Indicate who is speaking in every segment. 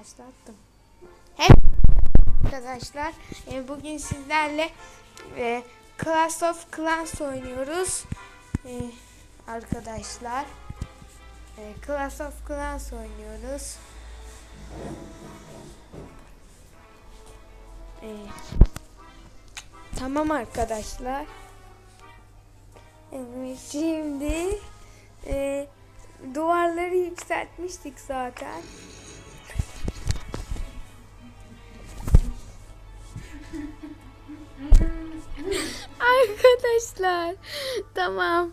Speaker 1: başlattım. Hep arkadaşlar e, bugün sizlerle e, Clash of Clans oynuyoruz. E, arkadaşlar e, Clash of Clans oynuyoruz. E, tamam arkadaşlar. Evet, şimdi e, duvarları yükseltmiştik zaten. Arkadaşlar tamam.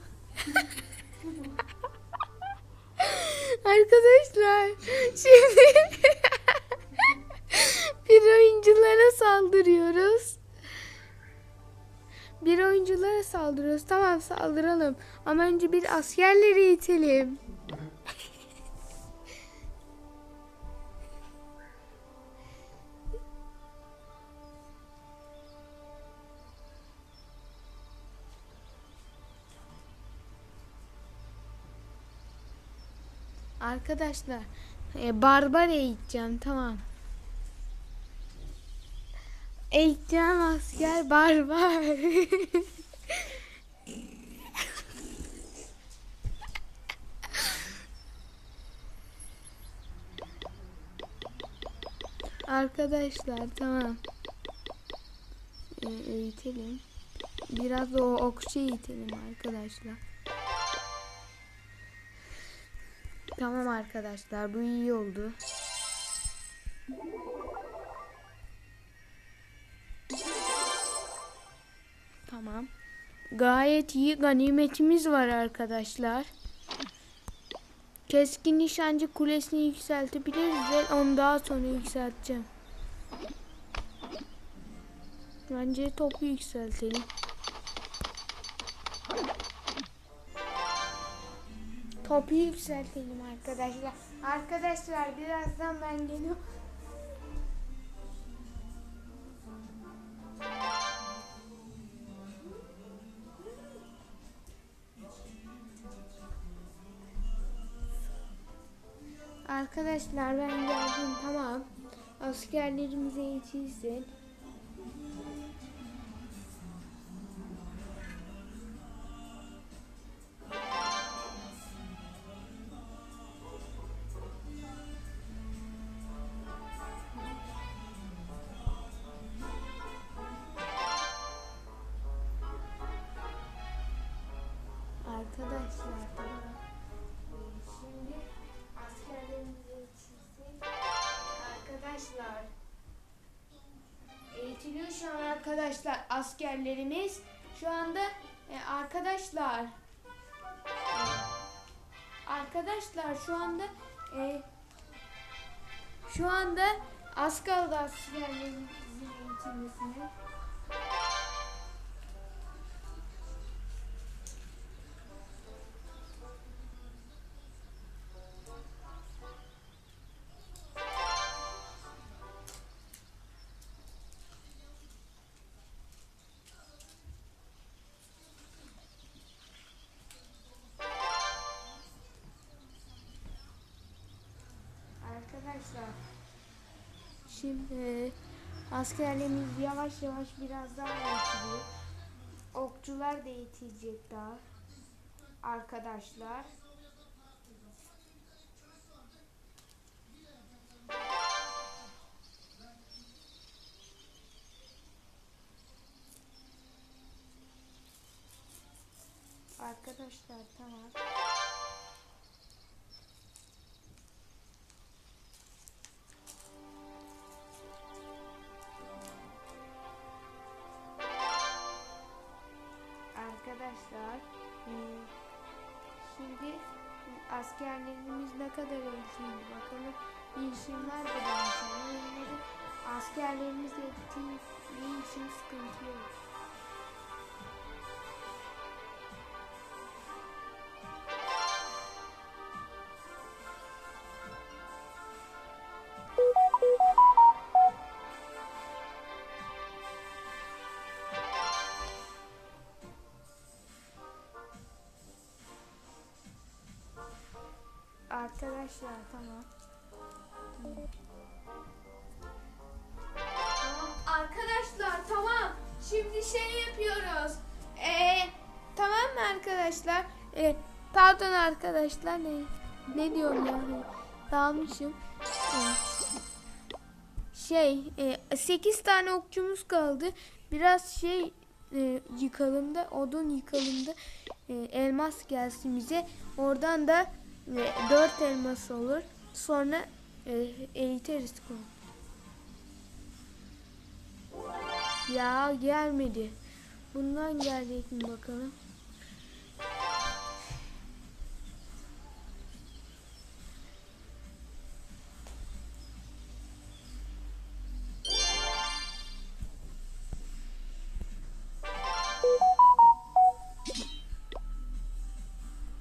Speaker 1: Arkadaşlar şimdi bir oyunculara saldırıyoruz. Bir oyunculara saldırıyoruz. Tamam saldıralım. Ama önce bir askerleri itelim. Arkadaşlar e, barbar eğiteceğim tamam. Eğiteceğim asker barbar. Arkadaşlar tamam. E, eğitelim. Biraz da o okçu eğitelim arkadaşlar. Tamam arkadaşlar bu iyi oldu. Tamam. Gayet iyi ganimetimiz var arkadaşlar. Keskin nişancı kulesini yükseltebiliriz ve onu daha sonra yükselteceğim. Bence topu yükseltelim. Topu yükseltelim arkadaşlar. Arkadaşlar birazdan ben geliyorum. Arkadaşlar ben geldim tamam. Askerlerimize yetişsin. Askerlerimiz. Şu anda e, arkadaşlar. arkadaşlar şu anda e, şu anda az askerlerimizin eğitilmesine. Şimdi askerlerimiz yavaş yavaş biraz daha eğitiliyor. Okçular da eğitilecek daha. Arkadaşlar. Arkadaşlar tamam. Askerlerimiz ne kadar eğitimli bakalım. İşimler de ama onları askerlerimiz eğitimli için sıkıntı yok. boş tamam. Tamam arkadaşlar tamam. Şimdi şey yapıyoruz. Ee, tamam mı arkadaşlar? Ee, pardon arkadaşlar ne? Ne diyorum ya? Dalmışım. Ee, şey e, 8 tane okçumuz kaldı. Biraz şey e, yıkalım da odun yıkalım da e, elmas gelsin bize. Oradan da e, 4 elmas olur. Sonra e, eğiteriz konu. Ya gelmedi. Bundan gelecek mi bakalım.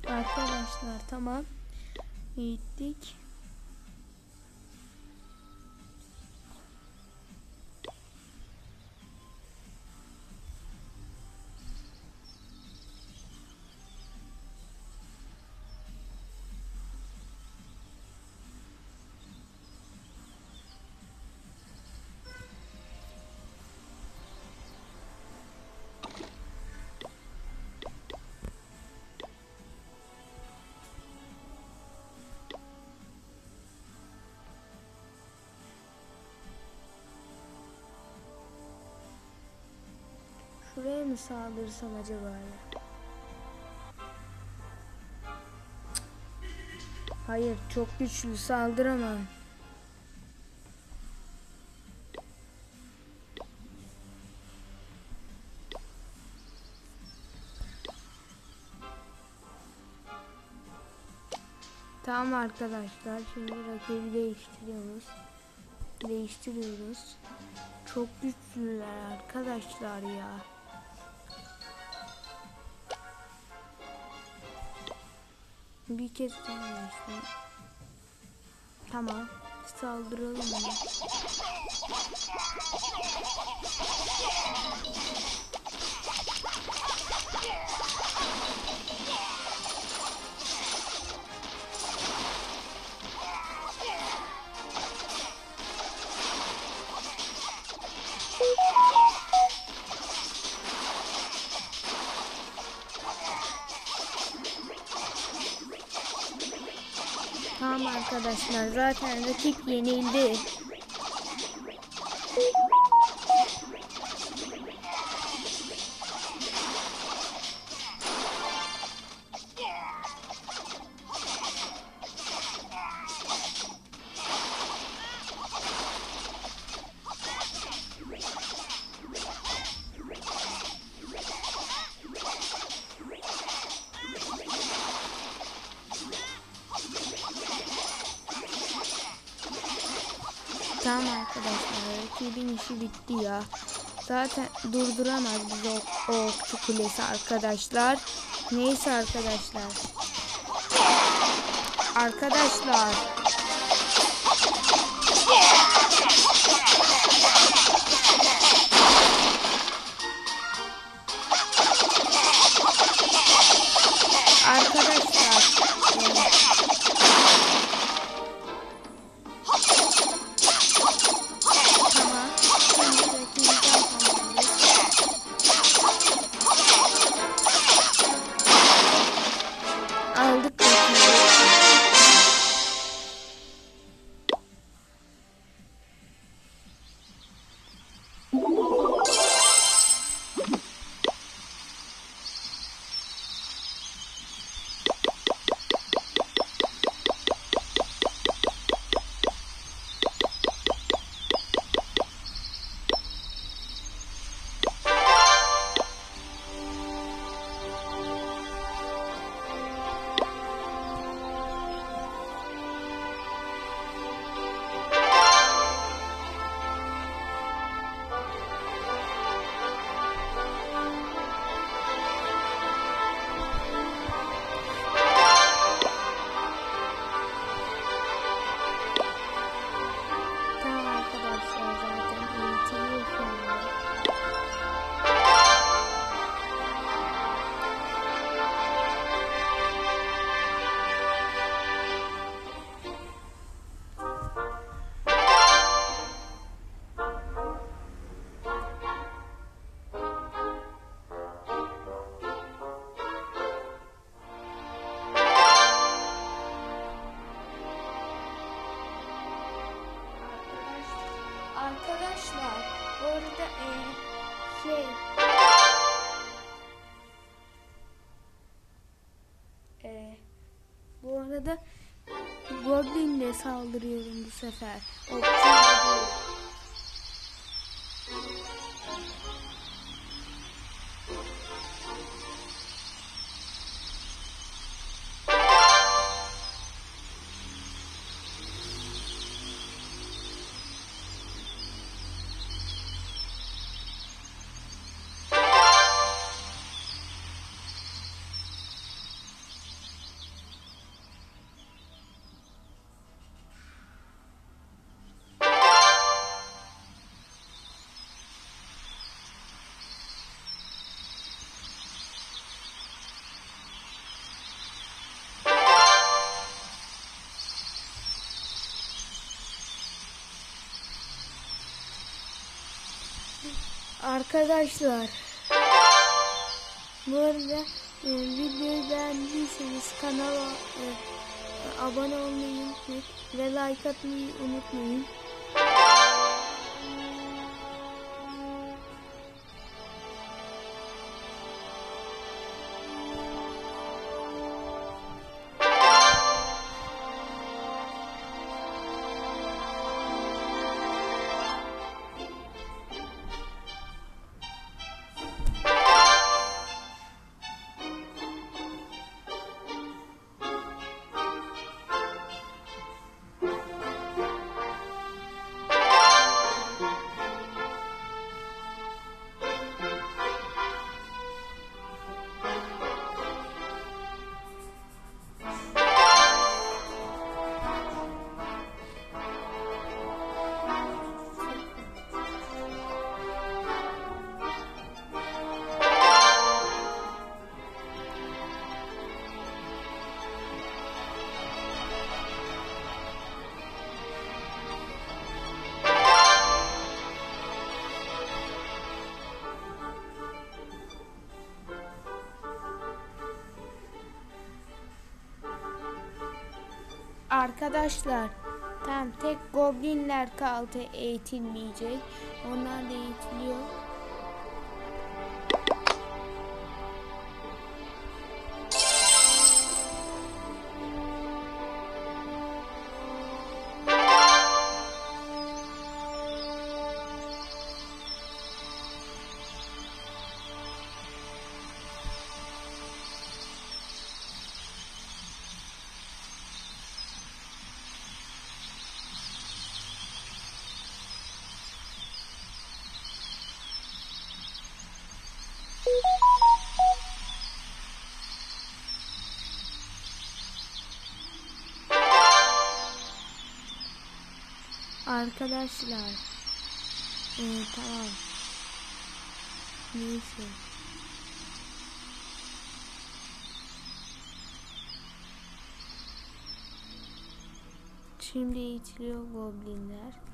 Speaker 1: Arkadaşlar tamam. Gittik. Şuraya mı saldırsam acaba ya? Hayır çok güçlü saldıramam. Tamam arkadaşlar şimdi rakibi değiştiriyoruz. Değiştiriyoruz. Çok güçlüler arkadaşlar ya. Bir kez daha. Tamam. Saldıralım ona. Arkadaşlar zaten rakip yenildi. Tamam arkadaşlar rakibin işi bitti ya. Zaten durduramaz bizi o, o okçu kulesi arkadaşlar. Neyse arkadaşlar. Arkadaşlar. Arada Goblin'le saldırıyorum bu sefer. Okçuyla Arkadaşlar bu arada e, videoyu beğendiyseniz kanala e, abone olmayı unutmayın ve like atmayı unutmayın. Arkadaşlar tam tek goblinler kaldı eğitilmeyecek. Onlar da eğitiliyor. Arkadaşlar. Ee, tamam. Neyse. Şimdi eğitiliyor goblinler.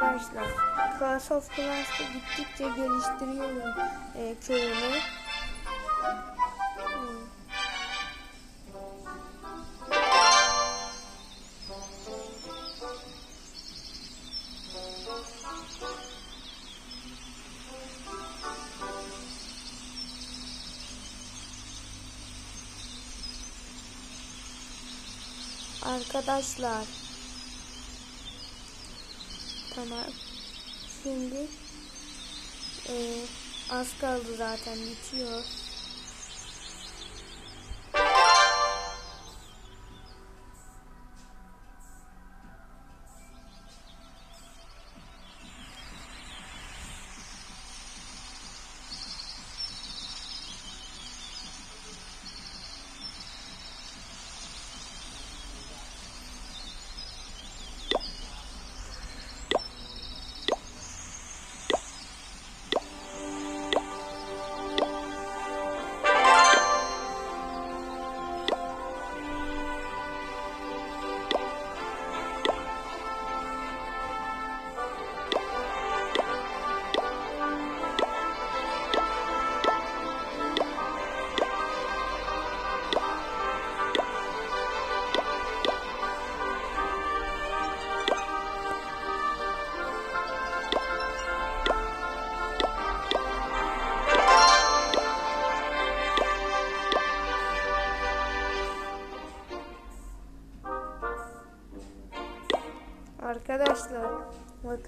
Speaker 1: arkadaşlar. Class of Clans'da gittikçe geliştiriyorum e, köyümü. Arkadaşlar Tamam. Şimdi eee, az kaldı zaten bitiyor.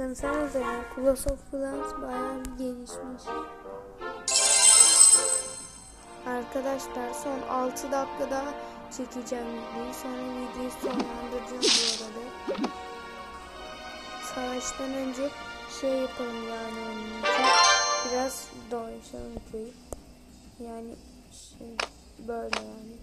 Speaker 1: Bakın sanıza ya Clash of Clans bayağı gelişmiş. Arkadaşlar son 6 dakika daha çekeceğim videoyu. Sonra videoyu sonlandıracağım bu arada. Savaştan önce şey yapalım yani için. Biraz dolaşalım köyü. Yani şey böyle yani.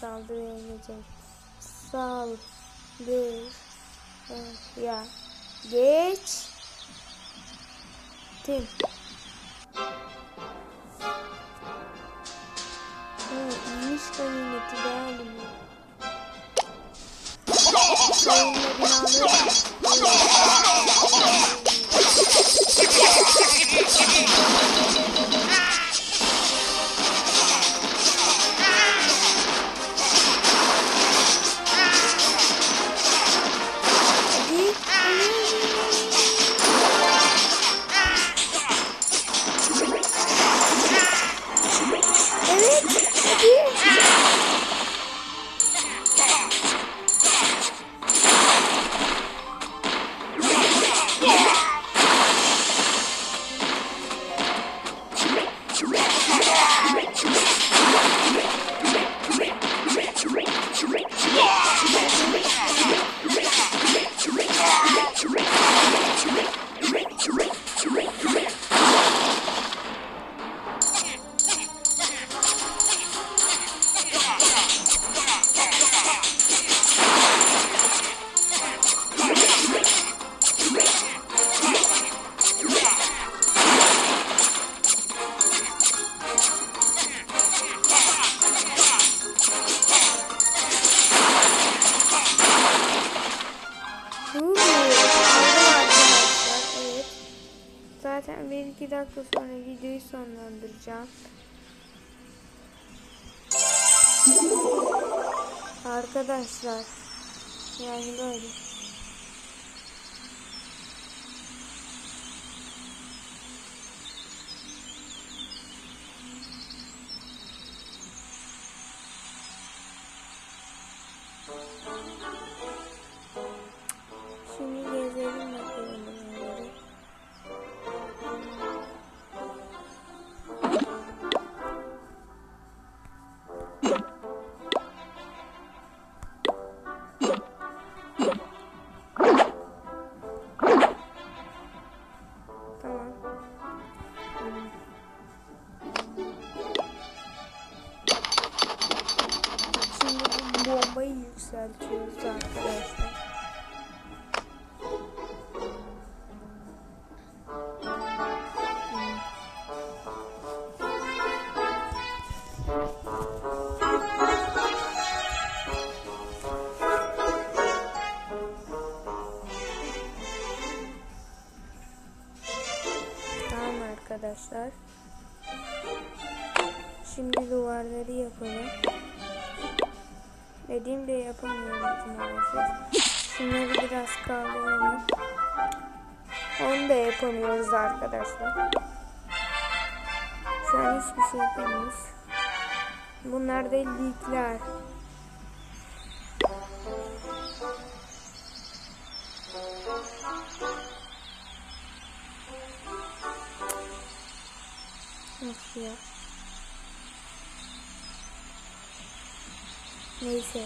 Speaker 1: Geçelim. Saldır. Ya. Geç. Tim. İyiymiş ganimeti beğendim. Savunma binaları. Arkadaşlar. Yani böyle. Arkadaşlar. Şimdi duvarları yapalım. Dediğimde yapamıyorum maalesef. Şunları biraz kaldıralım. Onu da yapamıyoruz arkadaşlar. Şu an hiçbir şey yapamıyoruz. Bunlar da likler. Ya. Neyse.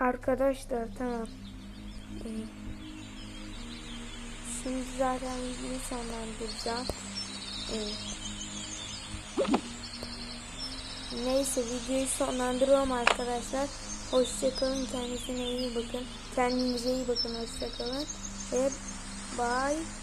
Speaker 1: Arkadaşlar tamam. Ee, şimdi zaten videoyu sonlandıracağım. Ee, neyse videoyu sonlandırıyorum arkadaşlar. Hoşçakalın. Kendisine iyi bakın. Kendinize iyi bakın. Hoşçakalın. Ve bye.